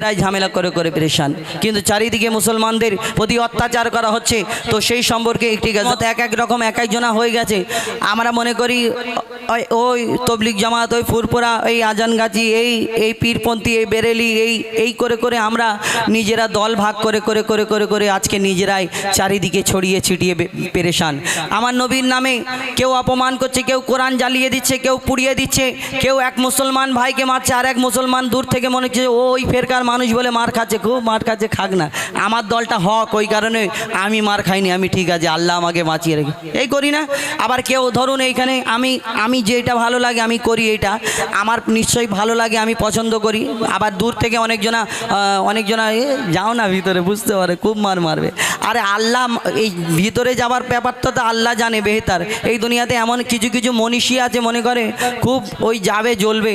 রাই ঝামেলা করে করে পেরেশান। কিন্তু চারিদিকে মুসলমানদের প্রতি অত্যাচার করা হচ্ছে। তো সেই সম্পর্কে একটি গাছ এক এক রকম এক একজনা হয়ে গেছে। আমরা মনে করি, ওই- তবলিক জামাত, ওই ফুরপুরা এই আজানগাছি এই এই পীরপন্থী, এই বেরেলি, এই এই করে করে আমরা নিজেরা দল ভাগ করে করে করে করে করে আজকে নিজেরাই চারিদিকে ছড়িয়ে ছিটিয়ে পেরেশান। আমার নবীর নামে কেউ অপমান করছে, কেউ কোরআন জ্বালিয়ে দিচ্ছে, কেউ পুড়িয়ে দিচ্ছে, কেউ এক মুসলমান ভাইকে মারছে, আর এক মুসলমান দূর থেকে মনে হচ্ছে ওই ফেরকার মানুষ বলে মার খাচ্ছে, খুব মার খাচ্ছে, খাক না। আমার দলটা হক, ওই কারণে আমি মার খাইনি, আমি ঠিক আছে, আল্লাহ আমাকে বাঁচিয়ে রেখে। এই করি না। আবার কেউ ধরুন এইখানে, আমি আমি যেটা ভালো লাগে আমি করি এটা। আমার নিশ্চয়ই ভালো লাগে, আমি পছন্দ করি। আবার দূর থেকে অনেকজনা অনেকজনা, এ, যাও না ভিতরে, বুঝতে পারে, খুব মার মারবে। আরে আল্লাহ, এই ভিতরে যাবার ব্যাপারটা তো আল্লাহ জানে, বেহতার। এই দুনিয়াতে এমন কিছু কিছু মনীষী আছে, মনে করে, খুব ওই যাবে, জ্বলবে,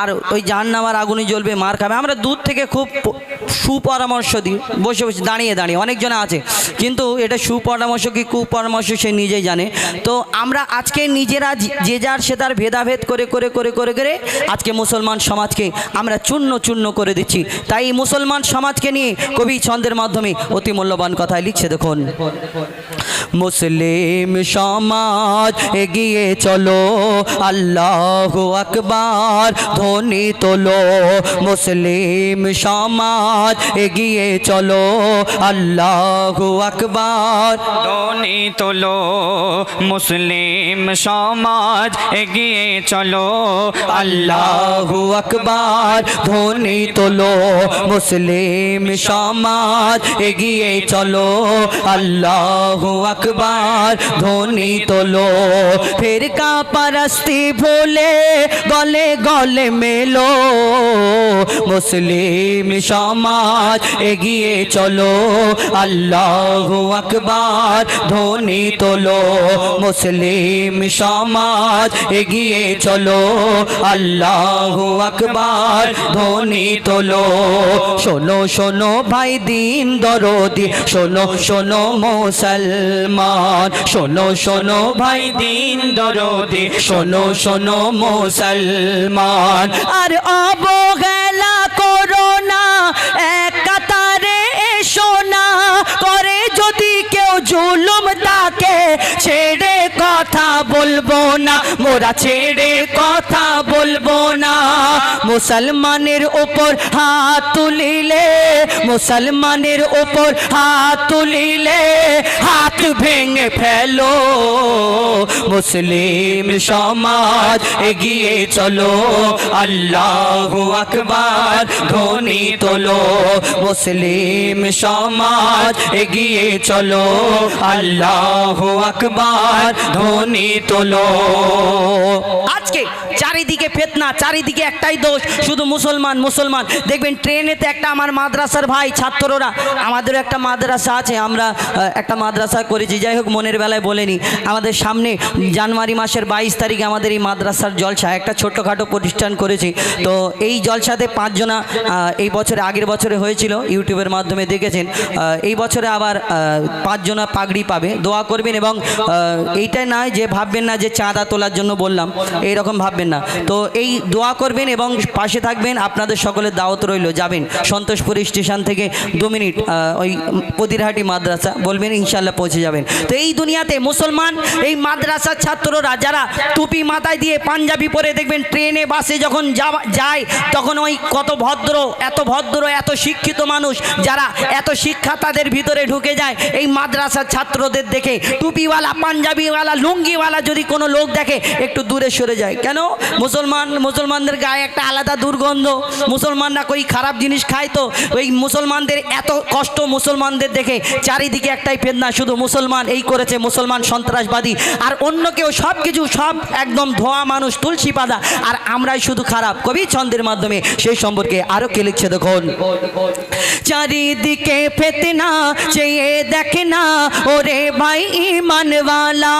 আর ওই জাহান্নামার আগুনে জ্বলবে, মার খাবে। আমরা দূর থেকে খুব প- সুপরামর্শ দিই, বসে বসে, দাঁড়িয়ে দাঁড়িয়ে, অনেকজনা আছে। কিন্তু এটা সুপরামর্শ কি কুপরামর্শ সে নিজেই জানে। তো আমরা আজকে নিজেরা যে- যার সে তার ভেদাভেদ করে করে করে করে করে আজকে মুসলমান সমাজকে আমরা চূর্ণ চূর্ণ করে দিচ্ছি। তাই মুসলমান সমাজকে নিয়ে কবি ছন্দের মাধ্যমে অতি মূল্যবান কথায় লিখছে, দেখুন। মুসলিম সমাজ এগিয়ে চলো, আল্লাহ আকবার, ধ্বনি তোলো। মুসলিম সমাজ এগিয়ে চলো। আল্লাহ আকবার। দনি তোলো মুসলিম সমাজ এগিয়ে চলো। আল্লাহ আকবার। ধ্বনি তোলো মুসলিম সমাজ এগিয়ে চলো। আল্লাহ আকবার। ধ্বনি তোলো ফেরকা পারস্তি ভোলে গলে গলে মেলো। মুসলিম সমাজ এগিয়ে চলো। আল্লাহ আকবার, ধ্বনি তোলো। মুসলিম সমাজ, এগিয়ে চলো। আল্লাহ আকবার, ধ্বনি তোলো। শোনো শোনো ভাই দিন দরদি, শোনো শোনো মুসলমান। শোনো শোনো ভাই দিন দরদি, শোনো শোনো মুসলমান। আর অবহেলা বলব না, মোরা ছেড়ে কথা বলব না। মুসলমানের ওপর হাত তুলিলে, মুসলমানের ওপর হাত তুলিলে হাত ভেঙে ফেলো। মুসলিম সমাজ এগিয়ে চলো, আল্লাহ আকবার ধ্বনি তোলো। মুসলিম সমাজ এগিয়ে চলো, আল্লাহ আকবার ধ্বনি তোলো। আজকে চারিদিকে ফেতনা, চারিদিকে একটাই দোষ, শুধু মুসলমান মুসলমান। দেখবেন ট্রেনেতে একটা আমার মাদ্রাসার ভাই, ছাত্ররা আমাদের একটা মাদ্রাসা আছে, আমরা একটা মাদ্রাসা করেছি, যাই হোক মনের বেলায় বলেনি আমাদের সামনে জানুয়ারি মাসের বাইশ তারিখে আমাদের এই মাদ্রাসার জলসা, একটা ছোট্টখাটো প্রতিষ্ঠান করেছি। তো এই জলসাতে পাঁচজনা এই বছরে, আগের বছরে হয়েছিল, ইউটিউবের মাধ্যমে দেখেছেন। এই বছরে আবার পাঁচজনা পাগড়ি পাবে। দোয়া করবেন এবং এইটাই নয় যে ভাববেন না যে চাঁদা তোলার জন্য বললাম এই রকম ভাববেন না। তো এই দোয়া করবেন এবং পাশে থাকবেন। আপনাদের সকলের দাওয়াত রইল। যাবেন। সন্তোষপুর স্টেশন থেকে দু মিনিট ওই পদিরহাটি মাদ্রাসা বলবেন ইনশাল্লাহ পৌঁছে যাবেন। তো এই দুনিয়াতে মুসলমান এই মাদ্রাসার ছাত্ররা যারা টুপি মাথায় দিয়ে পাঞ্জাবি পরে দেখবেন ট্রেনে বাসে যখন যাওয়া- যায় তখন ওই কত ভদ্র এত ভদ্র এত শিক্ষিত মানুষ যারা এত শিক্ষা তাদের ভিতরে ঢুকে যায় এই মাদ্রাসার ছাত্রদের দেখে টুপিওয়ালা পাঞ্জাবিওয়ালা লুঙ্গিওয়ালা যদি কোনো লোক দেখে একটু দূরে সরে যায়। কেন? মুসলমান, মুসলমানদের গায়ে একটা আলাদা দুর্গন্ধ। মুসলমানরা কই খারাপ জিনিস খায় তো? ওই মুসলমানদের এত কষ্ট মুসলমানদের দেখে চারিদিকে একটাই ফেদনা শুধু মুসলমান এই করেছে, মুসলমান সন্ত্রাসবাদী। আর অন্য কেউ সব কিছু, সব একদম ধোয়া মানুষ, তুলসী পাতা, আর আমরাই শুধু খারাপ। কবি ছন্দের মাধ্যমে সেই সম্পর্কে আরও কে লিখছে দেখুন। চারিদিকে ফেতনা, চেয়ে দেখে না, ওরে ভাই ইমানওয়ালা।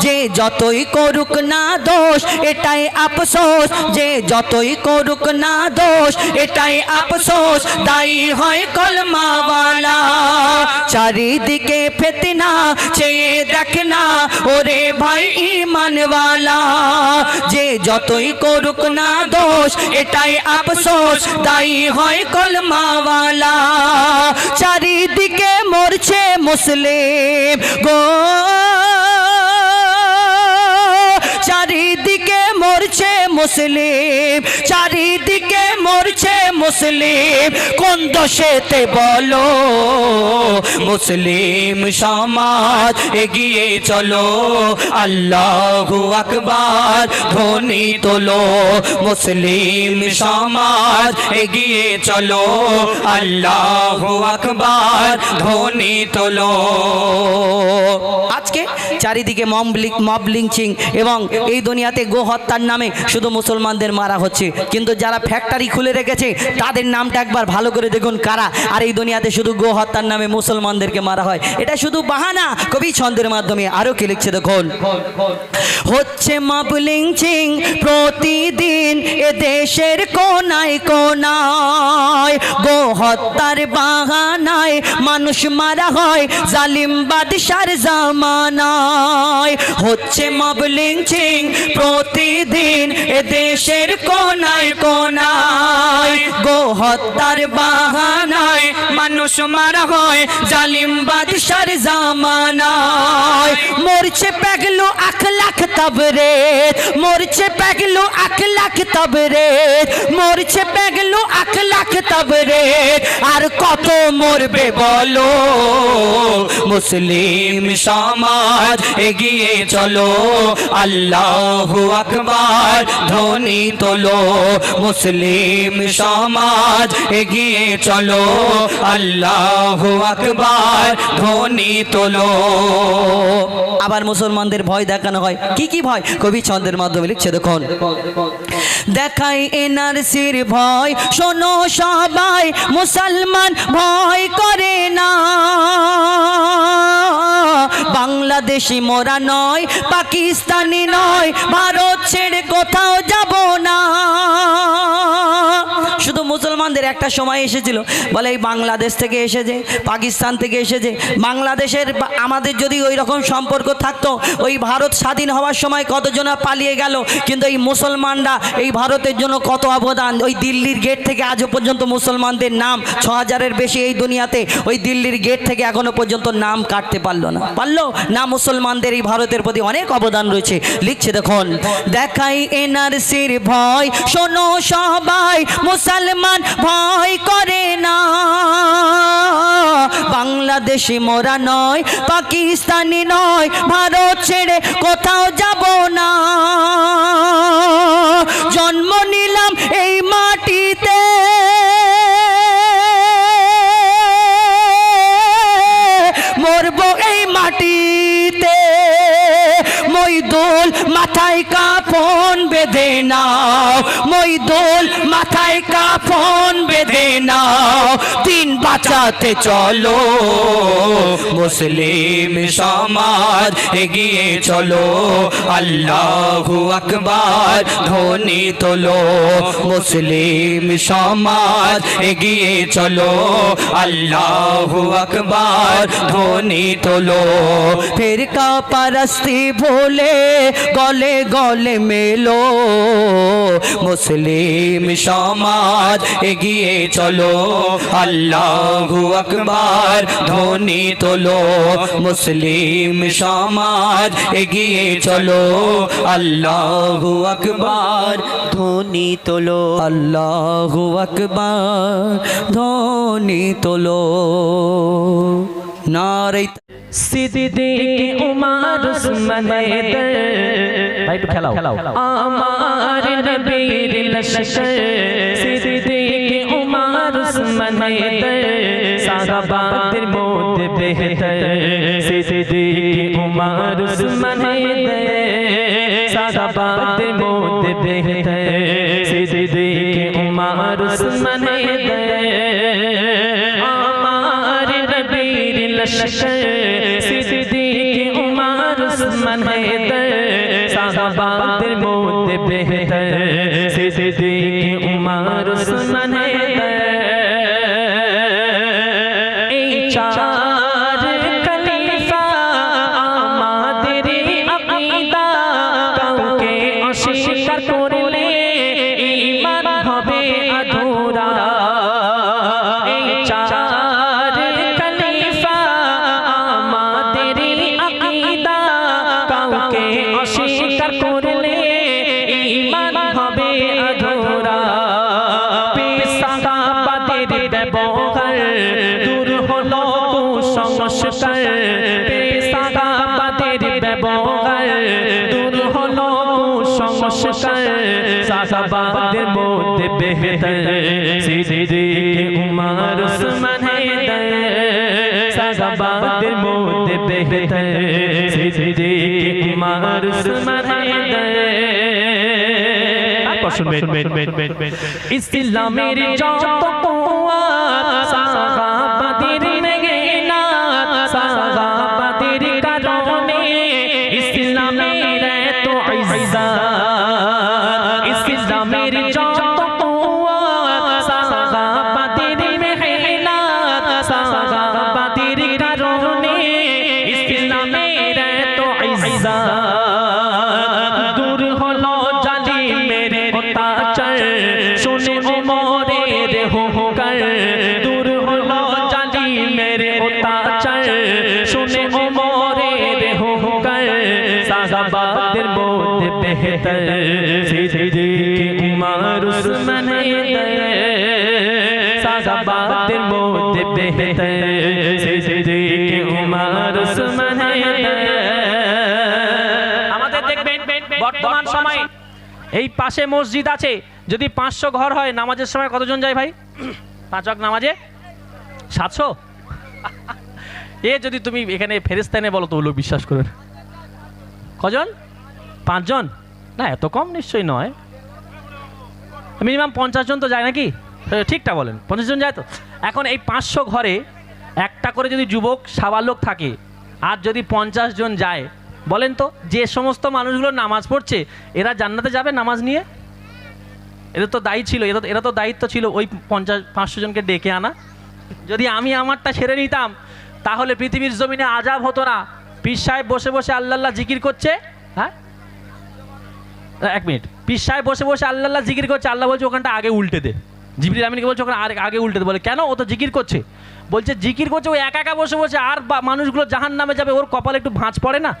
যে যতই করুক না দোষ এটাই আফসোস যে যতই করুক না দোষ, এটাই আফসোস দায়ী হয় কলমাওয়ালা। চারিদিকে ফেতনা, চেয়ে দেখ না, ওরে ভাই ইমানওয়ালা। যে যতই করুক না দোষ, এটাই আফসোস দায়ী হয় কলমাওয়ালা। চারিদিকে মরছে মুসলিম গো। চারিদিকে মরছে মুসলিম, চারিদিকে মরছে মুসলিম। কোন দোষেতে বলো? মুসলিম সমাজ এগিয়ে চলো। আল্লাহ আকবার, ধ্বনি তোলো। মুসলিম সমাজ এগিয়ে চলো। আল্লাহ আকবার, ধ্বনি তোলো। আজকে চারিদিকে মব লি- মব লিঞ্চিং এবং এই দুনিয়াতে গো হত্যার নামে শুধু মুসলমানদের মারা হচ্ছে। কিন্তু যারা ফ্যাক্টরি খুলে রেখেছে, তাদের নামটা একবার ভালো করে দেখুন কারা। আর এই দুনিয়াতে শুধু গো হত্যার নামে মুসলমানদেরকে মারা হয়। এটা শুধু বাহানা। কবি ছন্দের মাধ্যমে আরও কি লিখছে দেখুন? হচ্ছে মব লিঞ্চিং প্রতিদিন এ দেশের কোনায় কোনায়। গো হত্যার বাহানায় মানুষ মারা হয়। জালিম বাদশার জামানায় হচ্ছে মব প্রতিদিন এ দেশের কোনায় কোনায়। গো হত্যার বাহানায় মানুষ মারা হয়, জালিম বাদশার জামানায়। মরছে আখ লাখ তবরে, মরছে পেগলো আখ লাখ তবরে, মরছে পেগলো আখ লাখ তবরে। আর কত মরবে বলো, মুসলিম সমাজ এগিয়ে চলো, আল্লাহ আকবার ধ্বনি তোলো, মুসলিম সমাজ এগিয়ে চলো, আল্লাহ আকবার ধ্বনি তোলো। আবার মুসলমানদের ভয় দেখানো হয়। কি কি ভয়? কবি ছন্দের মাধ্যমে লিখছে, দেখুন। দেখাই এনআরসির ভয়, শোনো সবাই, মুসলমান ভয় করে না। বাংলাদেশি মোরা নয়, পাকিস্তানি নয়, ভারত ছেড়ে কোথাও যাব না। শুধু মুসলমানদের একটা সময় এসেছিল। বলে এই বাংলাদেশ থেকে এসেছে, পাকিস্তান থেকে এসেছে। বাংলাদেশের আমাদের যদি ওই রকম সম্পর্ক থাকতো, ওই ভারত স্বাধীন হওয়ার সময় কতজনা পালিয়ে গেল, কিন্তু এই মুসলমানরা এই ভারতের জন্য কত অবদান। ওই দিল্লির গেট থেকে আজও পর্যন্ত মুসলমানদের নাম ছ হাজারের বেশি এই দুনিয়াতে ওই দিল্লির গেট থেকে এখনও পর্যন্ত নাম কাটতে পারল না। পারল? না মুসলমানদের এই ভারতের প্রতি অনেক অবদান রয়েছে। লিখছে দেখুন, দেখাই এনআরসির ভয়, শোনো সবাই মুসলমান ভয় করে না। বাংলাদেশি মোরা নয়, পাকিস্তানি নয়, ভারত ছেড়ে কোথাও যাব না। জন্ম নিলাম এই মাটিতে। বেঁধে নাও। মইদুল মাথায় কাপন বেঁধে নাও। দিন বাঁচাতে চলো। মুসলিম সমাজ এগিয়ে চলো। আল্লাহ আকবার ধ্বনি তোলো। মুসলিম সমাজ এগিয়ে চলো। আল্লাহ আকবার ধ্বনি তোলো। ফের কা পরস্তি ভোলে গলে গলে মেলো। মুসলিম সমাজ এগিয়ে চলো। আল্লাহ আকবার, ধ্বনি তোলো। মুসলিম সমাজ এগিয়ে চলো। আল্লাহ আকবার, ধ্বনি তোলো। আল্লাহ আকবার, ধ্বনি তোলো। নারে সিদ্দিক উমার উসমান হেদার ভাই একটু খেলাও। আমার নবীর লশকর সিদ্দিক উমার উসমান হেদার সাহাবাদের মধ্যে বেহতর। সিদ্দিক উমার উসমান হেদার সাহাবাদের মধ্যে বেহতর। সিদ্দিক উমার উসমান হেদার আমার নবীর লশকর সাহাবাদের মধ্যে বেহতর সিদ্দিক উমর সুন্নানে কুসংস্কার সাহাবাদের মধ্যে বেহতর সিদ্দিক উমর উসমান হায়দার সাহাবাদের মধ্যে বেহতর সিদ্দিক উমর উসমান হায়দার তারপর শুনবেন ইসলামের যত কুয়াত এই পাশে মসজিদ আছে। যদি পাঁচশো ঘর হয় নামাজের সময় কতজন যায় ভাই? পাঁচ ওয়াক্ত নামাজে? সাতশো? এ যদি তুমি এখানে ফেরেস্তানে বলো তো লোক বিশ্বাস করবে কজন? পাঁচজন? না এত কম নিশ্চয়ই নয়। মিনিমাম পঞ্চাশ জন তো যায় নাকি? হ্যাঁ, ঠিকটা বলেন। পঞ্চাশ জন যায় তো? এখন এই পাঁচশো ঘরে একটা করে যদি যুবক সাবালক থাকে আর যদি পঞ্চাশ জন যায় বলেন তো, যে সমস্ত মানুষগুলো নামাজ পড়ছে, এরা জান্নাতে যাবে নামাজ নিয়ে? এদের তো দায়ী ছিল, এরা এরা তো দায়িত্ব ছিল ওই পঞ্চাশ পাঁচশো জনকে ডেকে আনা। যদি আমি আমারটা সেরে নিতাম, তাহলে পৃথিবীর জমিনে আজাব হতো না। পীর সাহেব বসে বসে আল্লাহ জিকির করছে। হ্যাঁ? এক মিনিট। পীর সাহেব বসে বসে আল্লাহ জিকির করছে, আল্লাহ বলছে, ওখানটা আগে উল্টে দে। জিবরিল আমিনকে বলছে, ওখানে আরে- আগে উল্টে দে। বলে, কেন? ও তো জিকির করছে। বলছে, জিকির করছে, ও একা একা বসে বসে, আর মানুষগুলো জাহান নামে যাবে, ওর কপালে একটু ভাঁজ পড়ে না?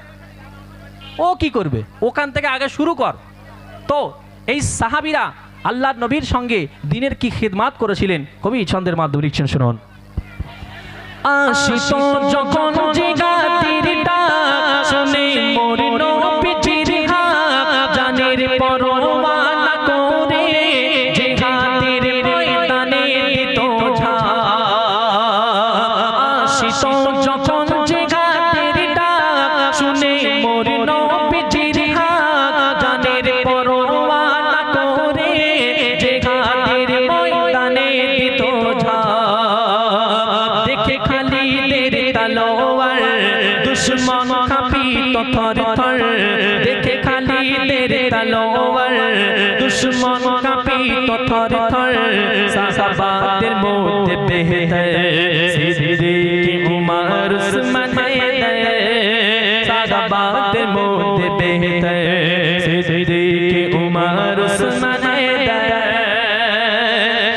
ও কি করবে? ওখান থেকে আগে শুরু কর। তো এই সাহাবিরা আল্লাহ নবীর সঙ্গে দিনের কি খেদমাত করেছিলেন? কবি ছন্দের মাধ্যমে লিখছেন শুনুন। আশিত যখন জিগাতির সিদ্দিক উমর উসমান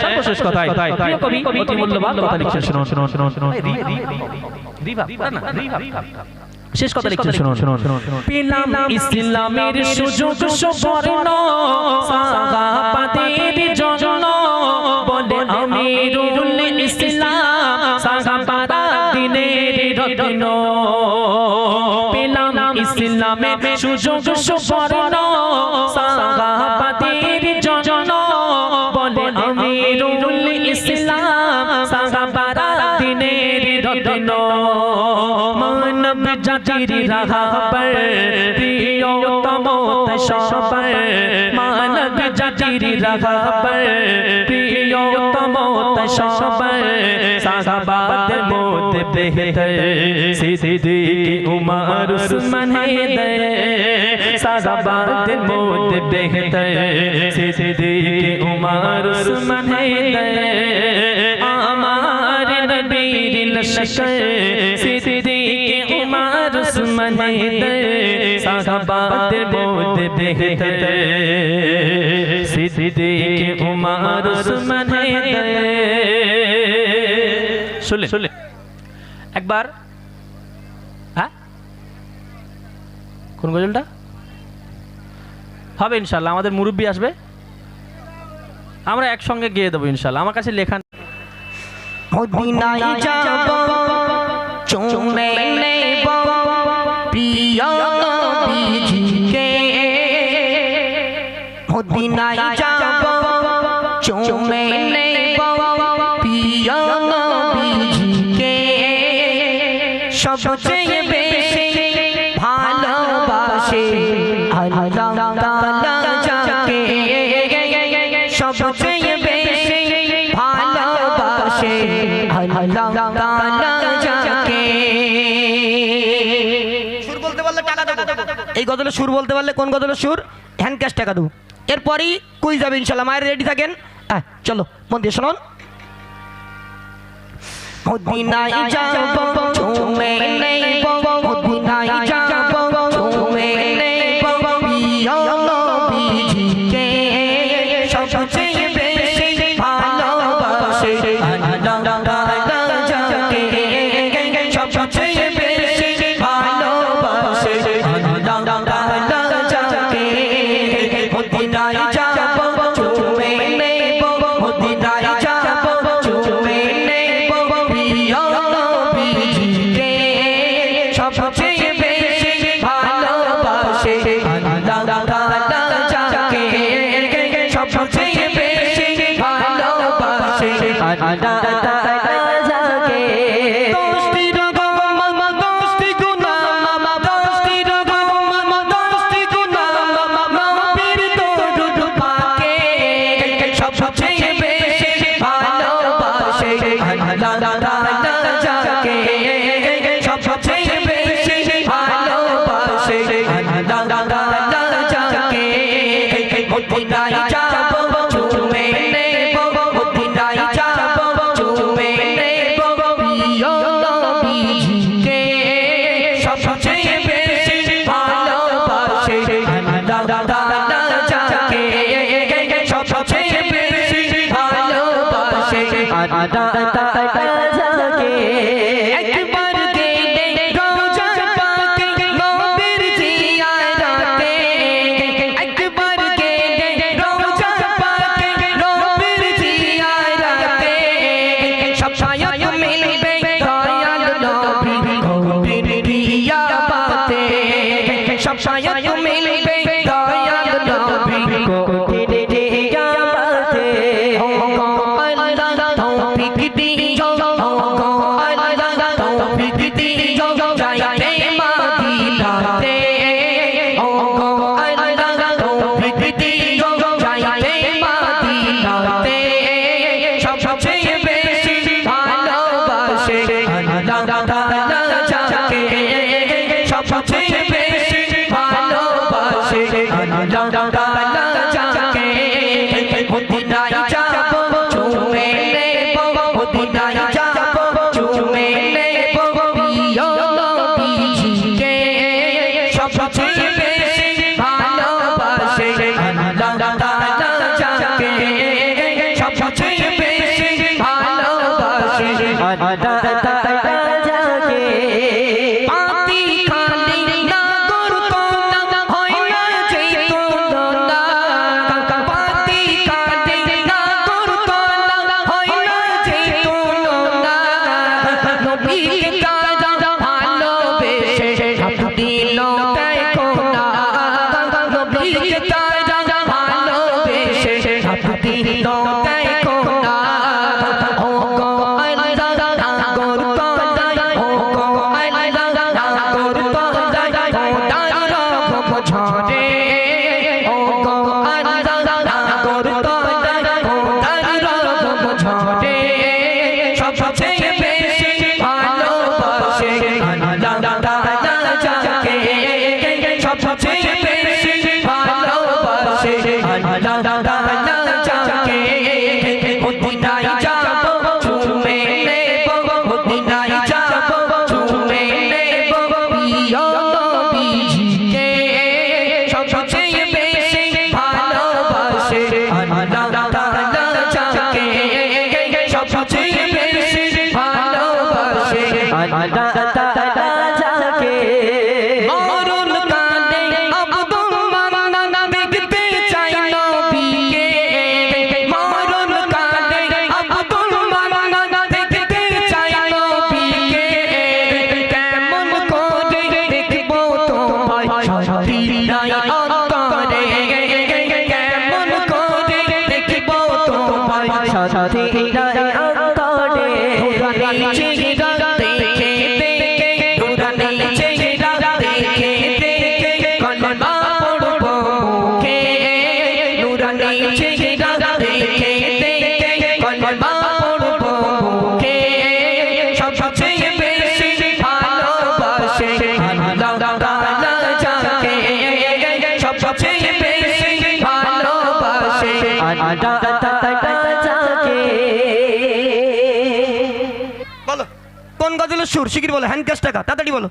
সর্বশেষ কথায় প্রিয় কবি অতি মূল্যবান কথা লিখছেন শুনুন শুনুন শুনুন। শুনুন শেষ কথা লিখছেন শুনুন শুনুন শুনুন। পেলাম ইসলামের সুযোগ সুবর্ণ। সাহাবাদের জন্য বলে আমিরুল ইসলাম। ইসলামের সুযোগ সুবর্ণ সাহাবাদের জন্য বলে আমিরুল ইসলাম সাহাবারা দিনের রত্ন। মানব জাতির রাহাবার প্রিয়তম पीर रहाबर पियो तमो तशाबर। साहबाद मौत बेहतर। सिद्दी उमर उस्मान हैदर। साहबाद मौत बेहतर। सिद्दी उमर उस्मान हैदर। आमार नबीर लश्कर। सिद्दी उमर उस्मान हैदर। बेहतर। সিদ্দিক উমর উসমান শুনলেন শুনলেন একবার। হ্যাঁ? কোন গজলটা? হবে ইনশাল্লাহ আমাদের মুরব্বী আসবে। আমরা একসঙ্গে গিয়ে দেবো ইনশাল্লাহ আমার কাছে লেখা চুমে নেব প্রিয় মদিনায় যাব। চুমে নেব পিয়া নবীজিকে সবচেয়ে বেশি ভালোবাসে আল্লাহ যাকে। সবচেয়ে বেশি ভালোবাসে আল্লাহ যাকে। সুর বলতে পারলে এই গদলের সুর বলতে পারলে কোন গদলের সুর? হ্যান্ড ক্যাশ টাকা দেবো এরপরই কুই যাবে ইনশাল্লাহ মায়ের রেডি থাকেন? হ্যাঁ চলো মন দিয়ে শোনান। আল্লাহ তাআলা যাকে গজলের সুর শিগির বলো হ্যান্ড ক্যাশ টাকা, তাড়াতাড়ি বলো।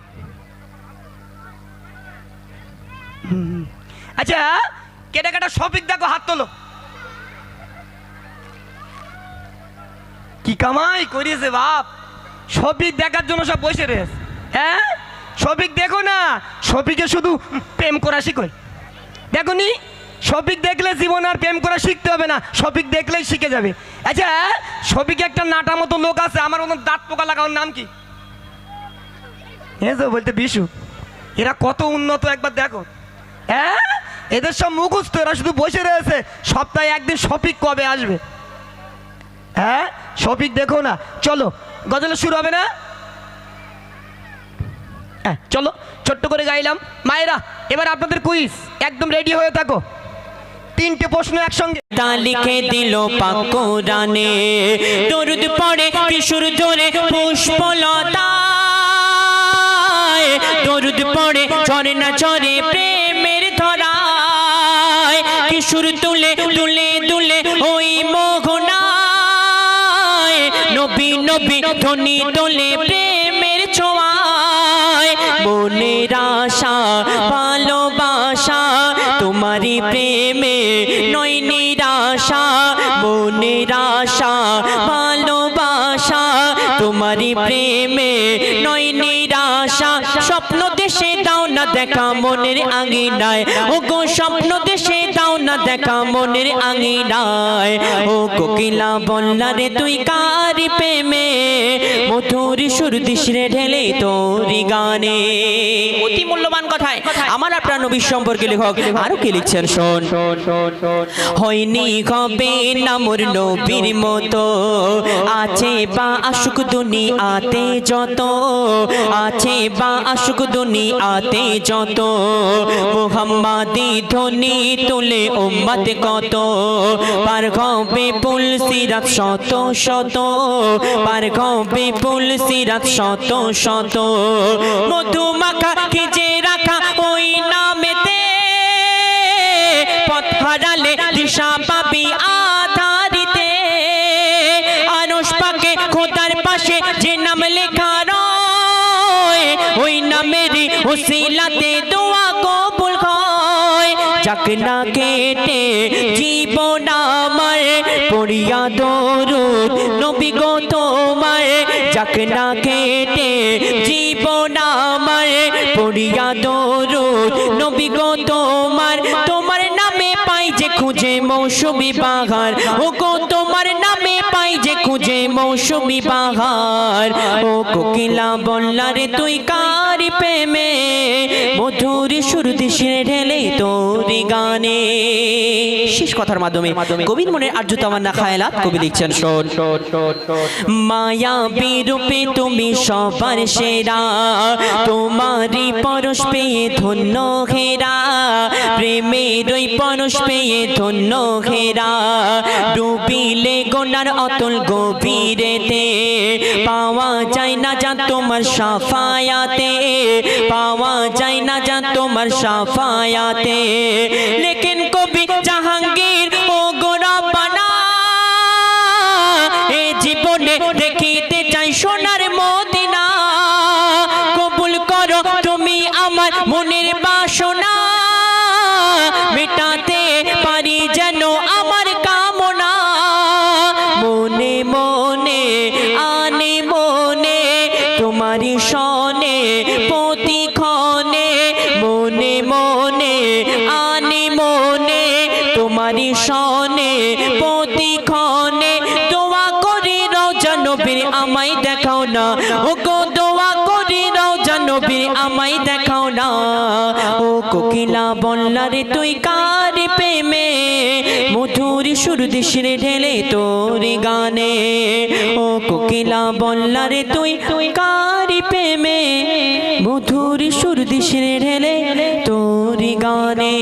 আচ্ছা কেটে কাটা শপিক দেখো, হাত তোলো। কি কামাই করিয়েছে বাপ। শপিক দেখার জন্য সব বসে রয়েছে। হ্যাঁ? শপিক দেখো না শপিকে শুধু প্রেম করা শিখোয়। দেখো নি, শফিক দেখলে জীবন আর প্রেম করা শিখতে হবে না, শফিক দেখলেই শিখে যাবে। আচ্ছা শফিক একটা নাটা মতো লোক আছে, আমার মতন দাঁত পোকা লাগানোর নাম কি? হ্যাঁ বলতে বিশু, এরা কত উন্নত একবার দেখো। হ্যাঁ? এদের সব মুখস্থ, এরা শুধু বসে রয়েছে। সপ্তাহে একদিন শফিক কবে আসবে? হ্যাঁ? শফিক দেখো না। চলো, গজলে শুরু হবে না? হ্যাঁ চলো, ছোট্ট করে গাইলাম। মায়েরা, এবার আপনাদের কুইজ একদম রেডি হয়ে থাকো। তিনটে প্রশ্ন একসঙ্গে। তা লিখে দিল পাক কোরআনে দরুদ পড়ে, কিশোর ধরে পুষ্পলতা। দরুদ পড়ে চরে না চরে প্রেমের ধরায়। কিশোর তুলে তুলে তুলে ওই মোহনায়। নবী নবী ধ্বনি তোলে প্রেমের ছোঁয়ায়। মনের আশা, ভালোবাসা, তোমারই প্রেমে নয় নিরাশা। মনের আশা, ভালোবাসা, তোমারই প্রেমে নয় দেখা মনের আঙ্গিনায় ও গো স্বপ্ন দেশে দেখা মনের আঙিনায়। ও কোকিলা বললা রে তুই কার প্রেমে? মধুর সুর দিশরে ঢেলে তোরি গানে। অতি মূল্যবান কথায়। আমার আপনার নবীর সম্পর্কে লেখক আরও কি লিখছেন? শোন। হয়নি হবে না মোর নবীর মতো। আছে বা আশুক দুনি আতে যত আছে বা আশুক দুনি আতে যত। মোহাম্মদি ধ্বনি তুলে উম্মত কত? পার হবে পুল সিরাত শত শত। পার হবে পুল সিরাত শত শত। মধুমাখা খিজে রাখা ওই নামেতে। পথ হারালে দিশা পাবি আধারিতে। আনস পাকে খোদার পাশে যে নাম লেখা রয়, ওই নামেরই উসিলাতে দোয়া যাক না কেটে জীবন আমার পড়িয়া দরুদ। নবী গো তোমার যাক না কেটে জীবন আমার পড়িয়া দরুদ। নবী গো তোমার তোমার নামে পাই যে খুঁজে মৌসুমি বাহার ও গো তোমার নামে পাই যে খুঁজে মৌসুমি বাহার ও কোকিলা বললা রে তুই কার প্রেমে মধুর সুর দিশে ঢেলে তোরি গানে। শেষ কথার মাধ্যমে কবির মনের আর্য তামান্না খায়ালাত কবি লিখছেন, শোন। মায়া বিরূপে তুমি সবার সেরা, তোমারই পরশ পেয়ে ধন্য ঘেরা, প্রেমের ওই পরশ পেয়ে ধন্য ঘেরা। ডুবিলে গোনার অতুল গভীরেতে, পাওয়া যায় না যা তোমার সাফায়াতে। পাওয়া যায় না যা তোমার সাফায়াতে। লেকিন কবি জাহাঙ্গীর, ও গোরা বানা এ জীবনে দেখিতে চাই সোনার মদিনা। কবুল করো তুমি আমার মনের বাসনা, মেটাতে বল্লারে তুই কার প্রেমে? মধুর সুর দিশরে ঢেলে তোর গানে। ও কোকিলা বল্লারে তুই তুই কার প্রেমে? মধুর সুর দিশরে ঢেলে তোর গানে।